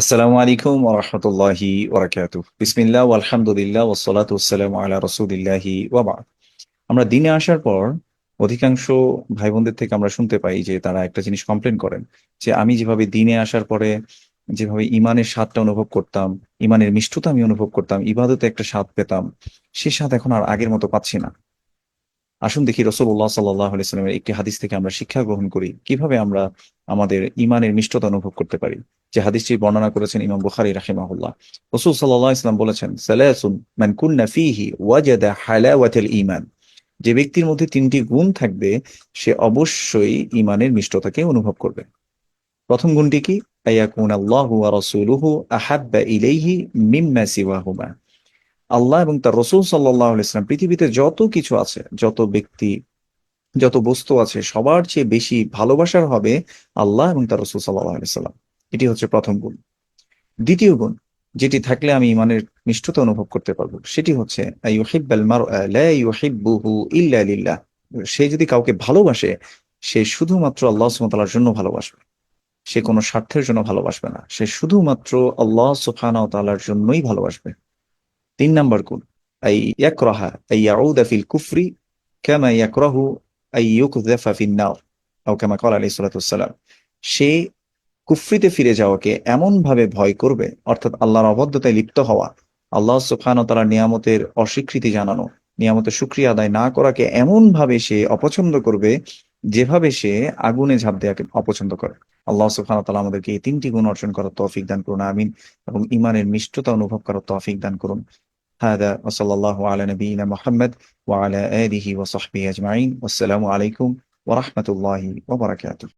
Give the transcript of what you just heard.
আসসালামু আলাইকুম ওরহমতুল্লাহি ওরাকাতু বিসমিল্লাহ আলহামদুলিল্লাহ ওসলাত ওসালাম আলা রসুলিল্লাহি ওয়াবা আমরা দিনে আসার পর অধিকাংশ ভাই বোনদের থেকে আমরা শুনতে পাই যে তারা একটা জিনিস কমপ্লেন করেন, যে আমি যেভাবে দিনে আসার পরে যেভাবে ইমানের স্বাদটা অনুভব করতাম ইমানের মিষ্টতা আমি অনুভব করতাম, ইবাদতে একটা স্বাদ পেতাম, সে স্বাদ এখন আর আগের মতো পাচ্ছি না। আসুন দেখি রসুল্লাহ সাল্লাহ সাল্লামের একটি হাদিস থেকে আমরা শিক্ষা গ্রহণ করি, কীভাবে আমরা আমাদের ইমানের মিষ্টতা অনুভব করতে পারি। যে হাদিসটি বর্ণনা করেছেন ইমাম বুখারি রাহিমাহুল্লাহ। রসুল সাল্লাহ ইসলাম বলেছেন, সালাসুন মান কুন্না ফিহি ওয়াজাদা হালাওয়াতাল ঈমান। যে ব্যক্তির মধ্যে তিনটি গুণ থাকবে, সে অবশ্যই ইমানের মিষ্টতাকে অনুভব করবে। প্রথম গুণটি কি? আয়াকুন আল্লাহ ওয়া রাসূলুহু আহাব্বা ইলাইহি মিম্মা সিওয়াহুমা। আল্লাহ এবং তার রসুল সাল্লাহ ইসলাম পৃথিবীতে যত কিছু আছে, যত ব্যক্তি, যত বস্তু আছে, সবার চেয়ে বেশি ভালোবাসার হবে আল্লাহ এবং তার রসুল সাল্লাহ সাল্লাম। এটি হচ্ছে প্রথম গুণ। দ্বিতীয় গুণ, যেটি থাকলে আমি ইমানের মিষ্টতা অনুভব করতে পারব, সেটি হচ্ছে সে যদি কাউকে ভালোবাসে, সে শুধুমাত্র আল্লাহ তাআলার জন্য ভালোবাসবে। সে কোনো স্বার্থের জন্য ভালোবাসবে না। সে শুধুমাত্র আল্লাহ ওয়া জন্যই ভালোবাসবে। তিন নাম্বার গুণ, আই ইয়াকরাহা, আই ইয়াউদা ফিল কুফরি কামা ইয়াকরাহু আই ইউকযাফা ফিন নার। আও কামা আলাইহিস সালাতু ওয়াসসালাম সে কুফরিতে ফিরে যাওয়াকে এমন ভাবে ভয় করবে অর্থাৎ আল্লাহর অবদ্ধতায় লিপ্ত হওয়া আল্লাহ সুবহান তাআলার নিয়ামতের অস্বীকৃতি জানানো নিয়ামতের শুকরিয়া আদায় না করাকে এমন ভাবে সে অপছন্দ করবে যেভাবে সে আগুনে ঝাঁপ দেওয়াকে অপছন্দ করে আল্লাহ সুবহান তাআলা আমাদেরকে এই তিনটি গুণ অর্জন করার তৌফিক দান করুন আমিন এবং ইমানের মিষ্টতা অনুভব করার তৌফিক দান করুন هذا وصلى الله على نبينا محمد وعلى آله وصحبه أجمعين والسلام عليكم ورحمة الله وبركاته